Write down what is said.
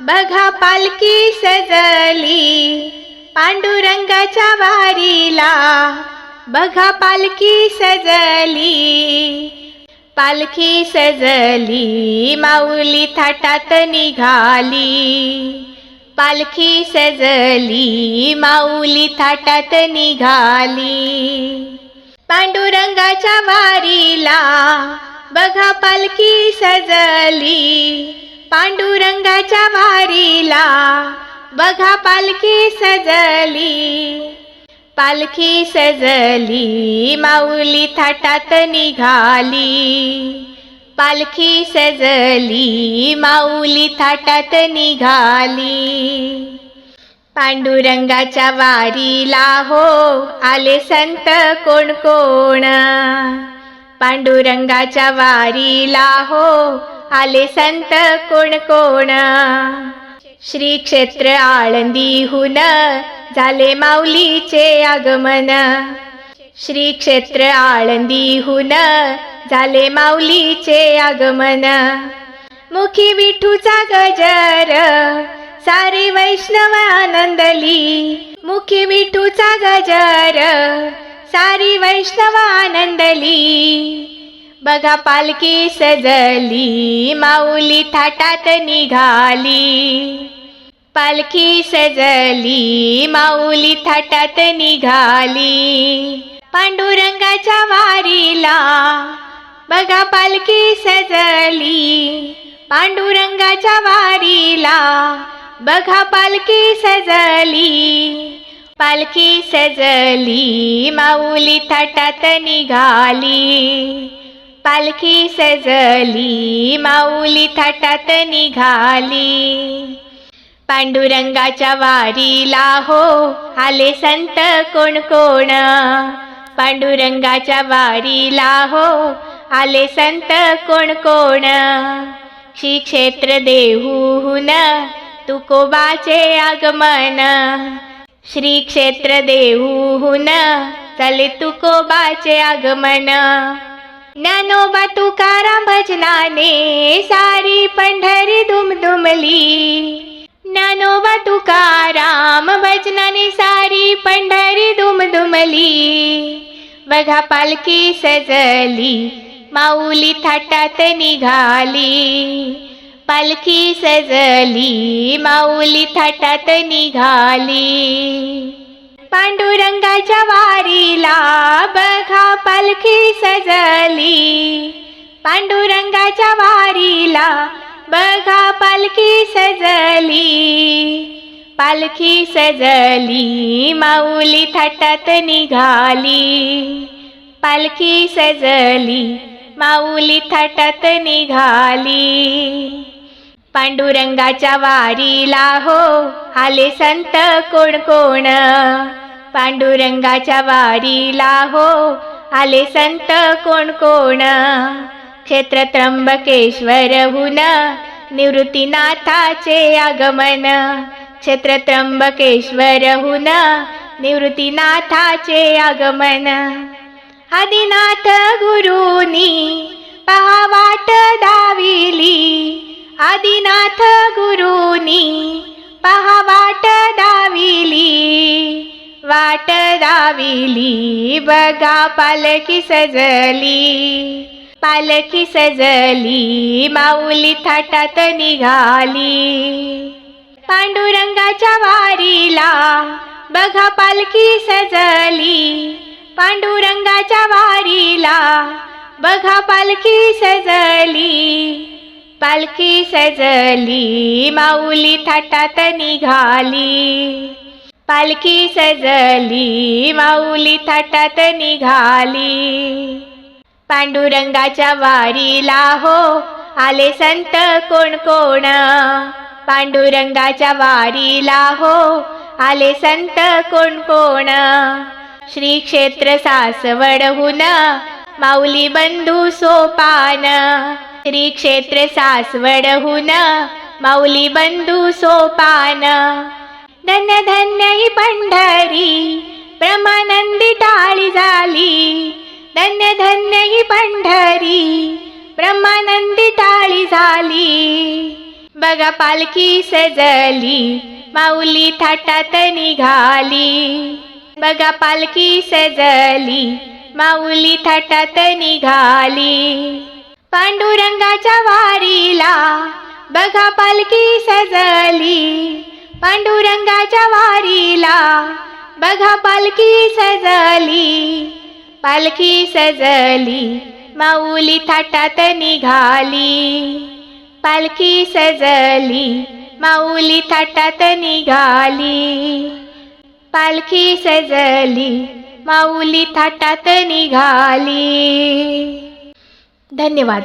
बघा पालखी सजली पांडुरंगाच्या वारीला. बघा पालखी सजली पालखी सजली माऊली थाटात निघाली. पालखी सजली माऊली थाटात निघाली. पांडुरंगाच्या वारीला बघा पालखी सजली पांडुरंगाच्या वारीला. बघा पालखी सजली. पालखी सजली माऊली थाटात निघाली. पालखी सजली माऊली थाटात निघाली. पांडुरंगाच्या वारीला हो आले संत कोण कोण. पांडुरंगाच्या वारीला हो आले संत कोण कोण? श्री क्षेत्र आळंदीहून झाले माऊलीचे आगमन. श्री क्षेत्र आळंदीहून झाले माऊलीचे आगमन. मुखी विठूचा गजर सारी वैष्णव आनंदली मुखी विठूचा गजर सारी वैष्णव आनंदली बघा पालखी सजली माऊली थाटात निघाली. पालखी सजली माऊली थाटात निघाली. पांडुरंगाच्या वारीला बघा पालखी सजली पांडुरंगाच्या वारीला बघा पालखी सजली. पालखी सजली माऊली थाटात निघाली. पालखी सजली माऊली थाटात निघाली. पांडुरंगाच्या वारीला हो आले संत कोण कोण. पांडुरंगाच्या वारीला हो आले संत कोण कोण. श्री क्षेत्र देहून तुकोबाचे आगमन. श्री क्षेत्र देहून चले तुकोबाचे आगमन. ज्ञानोबा तुकाराम भजनाने सारी पंढरी दुमदुमली ज्ञानोबा तुकाराम भजनाने सारी पंढरी दुमदुमली बघा पालखी सजली माऊली थाटात निघाली. पालखी सजली माऊली थाटात निघाली. पांडुरंगाच्या वारीला बघा पालखी सजली. पांडुरंगाच्या वारीला बघा पालखी सजली. पालखी सजली माऊली थाटात निघाली. पालखी सजली माऊली थाटात निघाली. पांडुरंगाच्या वारीला हो आले संत कोण कोण? पांडुरंगाच्या वारीला हो. आले संत कोण कोण? क्षेत्र त्र्यंबकेश्वरहून. निवृत्तीनाथाचे आगमन. क्षेत्र त्र्यंबकेश्वरहून. निवृत्तीनाथाचे आगमन. आदिनाथ गुरुनी पहा वाट दाविली. आदिनाथ गुरुनी पहा वाट दा वाट दाविली बघा पालखी सजली. पालखी सजली माऊली थाटात निघाली. पांडुरंगाच्या वारीला बघा पालखी सजली. पांडुरंगाच्या वारीला बघा पालखी सजली. पालखी सजली माऊली थाटात निघाली. पालखी सजली माऊली थाटात निघाली. पांडुरंगाच्या वारीला हो आले संत कोण कोण. पांडुरंगाच्या वारीला हो आले संत कोण कोण. श्री क्षेत्र सासवडहून माऊली बंधू सोपान. श्री क्षेत्र सासवडहून माऊली बंधू सोपान. धन्य धन्य ही पंढरी ब्रह्मानंदी टाळी झाली. धन्य धन्य ही पंढरी ब्रह्मानंदी टाळी झाली. बघा पालखी सजली माऊली थाटात निघाली. बघा पालखी सजली माऊली थाटात निघाली. पांडुरंगाच्या वारीला बघा पालखी सजली. पांडुरंगाच्या वारीला. बघा पालखी सजली पालखी सजली माऊली थाटात निघाली. पालखी सजली माऊली थाटात निघाली. पालखी सजली माऊली थाटात निघाली. धन्यवाद.